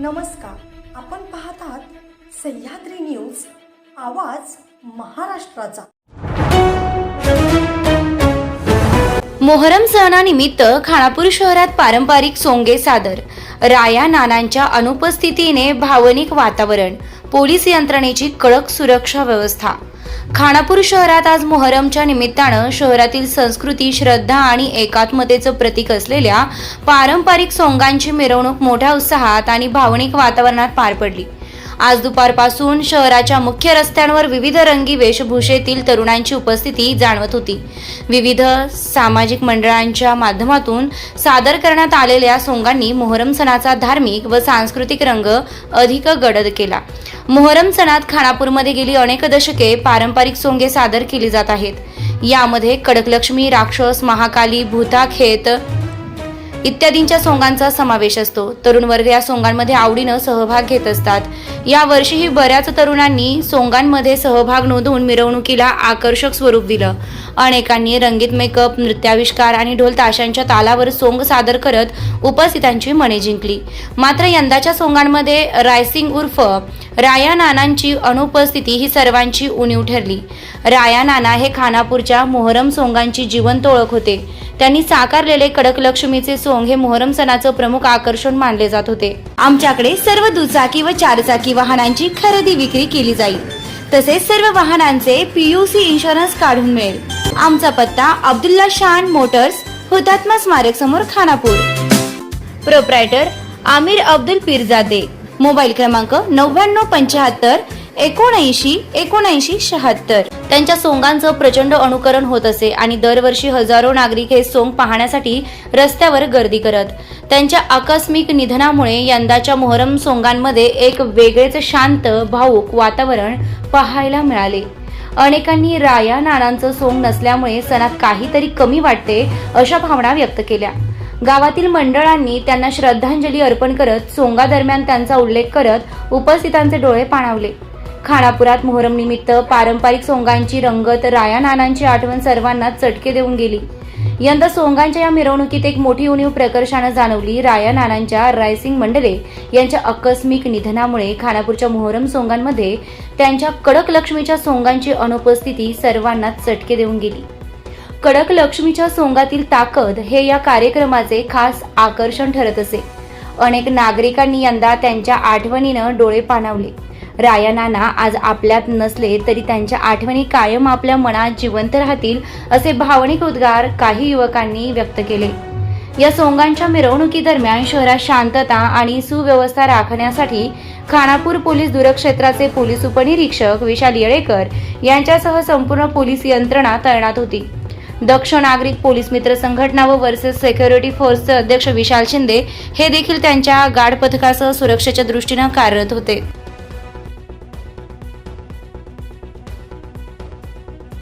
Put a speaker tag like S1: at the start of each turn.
S1: नमस्कार. आपण पाहतात सह्याद्री न्यूज आवाज महाराष्ट्राचा.
S2: मोहरम सणानिमित्त खानापूर शहरात पारंपरिक सोंगे सादर. राया नानांच्या अनुपस्थितीने भावनिक वातावरण पोलीस यंत्रणेची कडक सुरक्षा व्यवस्था. खानापूर शहरात आज मोहरमच्या निमित्तानं शहरातील संस्कृती श्रद्धा आणि एकात्मतेचं प्रतीक असलेल्या पारंपरिक सोंगांची मिरवणूक मोठ्या उत्साहात आणि भावनिक वातावरणात पार पडली. आज दुपारपासून शहराच्या मुख्य रस्त्यांवर विविध रंगी वेशभूषेतील तरुणांची उपस्थिती जाणवत होती. विविध सामाजिक मंडळांच्या माध्यमातून सादर करण्यात आलेल्या सोंगांनी मोहरम सणाचा धार्मिक व सांस्कृतिक रंग अधिक गडद केला. मोहरम सणात खानापूरमध्ये गेली अनेक दशके पारंपरिक सोंगे सादर केली जात आहेत. यामध्ये कडकलक्ष्मी राक्षस महाकाली भूताखेत इत्यादींच्या सोंगांचा समावेश असतो. तरुण वर्ग या सोंगांमध्ये आवडीनं सहभाग घेत असतात. या वर्षीही बऱ्याच तरुणांनी सोंगांमध्ये सहभाग नोंदवून मिरवणुकीला आकर्षक स्वरूप दिलं. अनेकांनी रंगीत मेकअप नृत्याविष्कार आणि ढोल ताशांच्या तालावर सोंग सादर करत उपस्थितांची मने जिंकली. मात्र यंदाच्या सोंगांमध्ये रायसिंग उर्फ राया नानांची अनुपस्थिती ही सर्वांची उणीव ठरली. राया नाना हे खानापूरच्या मोहरम सोंगांची जिवंत ओळख होते. त्यांनी साकारलेले कडक लक्ष्मीचे सोंग हे मोहरम सणाचं प्रमुख आकर्षण मानले जात होते. आमच्याकडे सर्व दुचाकी व चारचाकी वाहनांची खरेदी विक्री केली जाईल. तसेच सर्व वाहनांचे पीयूसी इन्शुरन्स काढून मिळेल. आमचा पत्ता अब्दुल्ला शान मोटर्स हुतात्मा स्मारक समोर खानापूर. प्रोप्रायटर आमिर अब्दुल पिरजादे. मोबाईल क्रमांक नव्याण्णव पंच्याहत्तर एकोणऐंशी एकोणऐंशी शहात्तर. त्यांच्या सोंगांचं प्रचंड अनुकरण होत असे आणि दरवर्षी हजारो नागरिक हे सोंग पाहण्यासाठी रस्त्यावर गर्दी करत. त्यांच्या आकस्मिक निधनामुळे यंदाच्या मोहरम सोंगांमध्ये एक वेगळेच शांत भाऊक वातावरण पाहायला मिळाले. अनेकांनी राया नानांचं सोंग नसल्यामुळे सणात काहीतरी कमी वाटते अशा भावना व्यक्त केल्या. गावातील मंडळांनी त्यांना श्रद्धांजली अर्पण करत सोंगादरम्यान त्यांचा उल्लेख करत उपस्थितांचे डोळे पाणावले. खानापुरात मोहरम निमित्त पारंपरिक सोंगांची रंगत राया नानांची आठवण सर्वांना चटके देऊन गेली. यंदा सोंगांच्या या मिरवणुकीत एक मोठी उणीव प्रकर्षानं जाणवली राया नानांच्या रायसिंग मंडले यांच्या आकस्मिक निधनामुळे खानापूरच्या मोहरम सोंगांमध्ये त्यांच्या कडक लक्ष्मीच्या सोंगांची अनुपस्थिती सर्वांना चटके देऊन गेली. कडक लक्ष्मीच्या सोंगातील ताकद हे या कार्यक्रमाचे खास आकर्षण ठरत असे. अनेक नागरिकांनी यंदा त्यांच्या आठवणीनं डोळे पाणावले. रायानाना आज आपल्यात नसले तरी त्यांच्या आठवणी कायम आपल्या मनात जिवंत राहतील असे भावनिक उद्गार काही युवकांनी व्यक्त केले. या सोंगांच्या मिरवणुकीदरम्यान शहरात शांतता आणि सुव्यवस्था राखण्यासाठी खानापूर पोलीस दूरक्षेत्राचे पोलीस उपनिरीक्षक विशाल येळेकर यांच्यासह संपूर्ण पोलीस यंत्रणा तैनात होती. दक्ष नागरिक पोलीस मित्र संघटना व वर्सेस सेक्युरिटी फोर्सचे अध्यक्ष विशाल शिंदे हे देखील त्यांच्या गाड पथकासह सुरक्षेच्या दृष्टीनं कार्यरत होते.